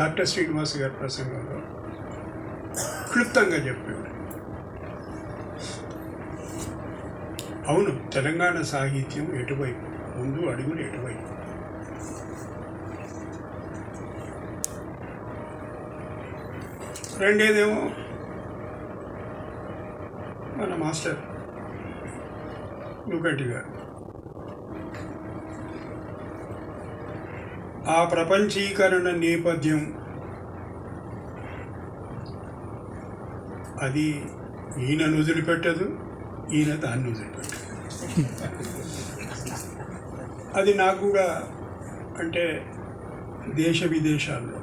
Doctor Srinivas గారి ప్రసంగంలో క్లుప్తంగా చెప్పాడు అవును తెలంగాణ సాహిత్యం ఎటువైపు? ముందు అడుగులు ఎటువైపు? రెండేదేమో మన మాస్టర్ నుకంటి గారు. ఆ ప్రపంచీకరణ నేపథ్యం. అది ఈయనను వదిలిపెట్టదు ఈయన దాన్ని వదిలిపెట్టదు అది నాకు కూడా అంటే దేశ విదేశాల్లో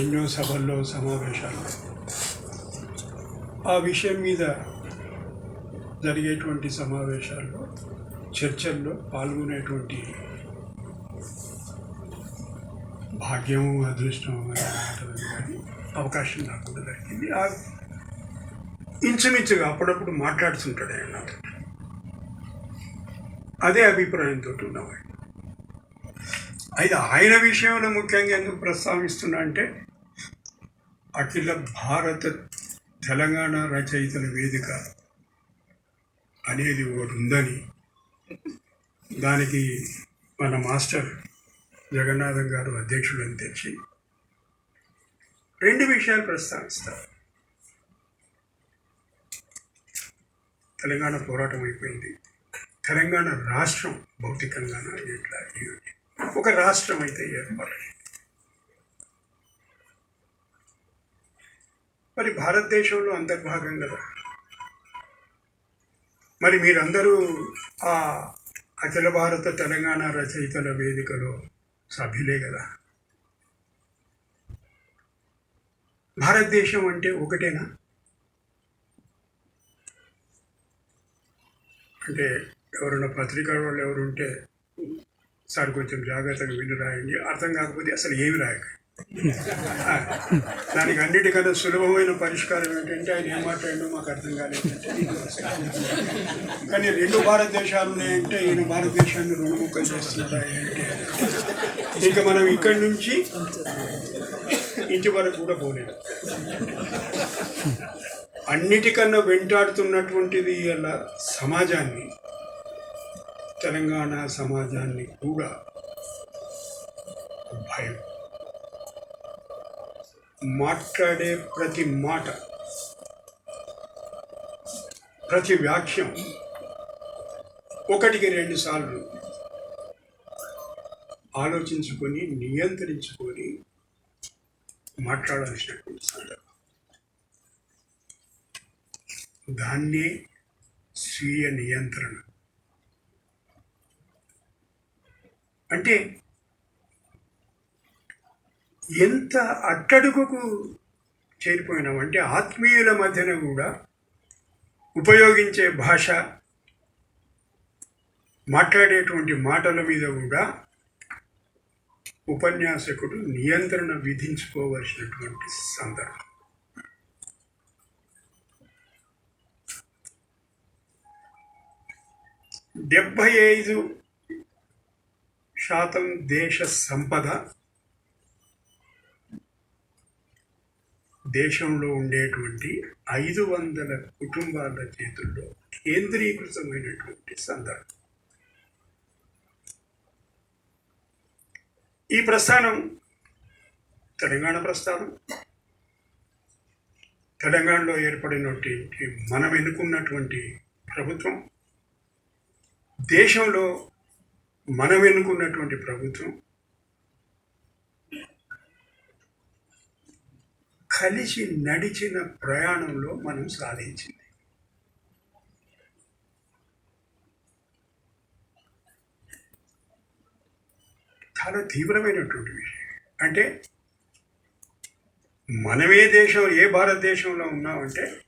ఎన్నో సభల్లో సమావేశాల్లో ఆ విషయం మీద జరిగేటువంటి సమావేశాల్లో చర్చల్లో పాల్గొనేటువంటి భాగ్యం అదృష్టం కానీ అవకాశం నాకు దొరికింది ఇంచుమించుగా అప్పుడప్పుడు మాట్లాడుతుంటాడు ఆయన నాతో. అదే అభిప్రాయంతో ఉన్నవాడు. అయితే ఆయన విషయంలో ముఖ్యంగా ఎందుకు ప్రస్తావిస్తున్నా అంటే అఖిల భారత తెలంగాణ రచయితల వేదిక అనేది ఒకటి ఉందని దానికి మన మాస్టర్ జగన్నాథం గారు అధ్యక్షుడని తెచ్చి రెండు విషయాలు ప్రస్తావిస్తారు. తెలంగాణ పోరాటం అయిపోయింది. తెలంగాణ రాష్ట్రం భౌతికంగా ఎట్లా ఒక రాష్ట్రం అయితే ఏర్పడాలి మరి భారతదేశంలో అంతర్భాగం కదా మరి మీరందరూ ఆ అఖిల భారత తెలంగాణ రచయితల వేదికలో సభ్యులే కదా. భారతదేశం అంటే ఒకటేనా? అంటే ఎవరైనా పత్రికా వాళ్ళు ఎవరు ఉంటే సార్ కొంచెం జాగ్రత్తగా విని రాయండి. అర్థం కాకపోతే అసలు ఏమి రాయకండి. దానికి అన్నిటికన్నా సులభమైన పరిష్కారం ఏంటంటే ఆయన ఏం మాట్లాడినో మాకు అర్థం కాలేదంటే కానీ రెండు భారతదేశాలు ఉన్నాయంటే ఈయన భారతదేశాన్ని రెండు ముక్కలు చేస్తున్నారా. ఇంకా ఇక మనం ఇక్కడి నుంచి ఇంటి వరకు కూడా పోలేదు. అన్నిటికన్నా వెంటాడుతున్నటువంటిది అలా సమాజాన్ని తెలంగాణ సమాజాన్ని కూడా భయం. మాట్లాడే ప్రతి మాట ప్రతి వాక్యం ఒకటికి రెండు సార్లు ఆలోచించుకొని నియంత్రించుకొని మాట్లాడాల్సినటువంటి సందర్భం. దాన్నే స్వీయ నియంత్రణ. అంటే ఎంత అట్టడుగుకు చేరిపోయినామంటే ఆత్మీయుల మధ్యన కూడా ఉపయోగించే భాష మాట్లాడేటువంటి మాటల మీద కూడా ఉపన్యాసకుడు నియంత్రణ విధించుకోవలసినటువంటి సందర్భం. డెబ్భై ఐదు శాతం దేశ సంపద దేశంలో ఉండేటువంటి ఐదు వందల కుటుంబాల చేతుల్లో కేంద్రీకృతమైనటువంటి సందర్భం. ఈ ప్రస్థానం తెలంగాణ ప్రస్థానం. తెలంగాణలో ఏర్పడినటువంటి మనం ఎన్నుకున్నటువంటి ప్రభుత్వం. దేశంలో మనం ఎన్నుకున్నటువంటి ప్రభుత్వం. కలిసి నడిచిన ప్రయాణంలో మనం సాధించింది. చాలా తీవ్రమైనటువంటి విషయం. అంటే మనమే దేశం ఏ భారతదేశంలో ఉన్నామంటే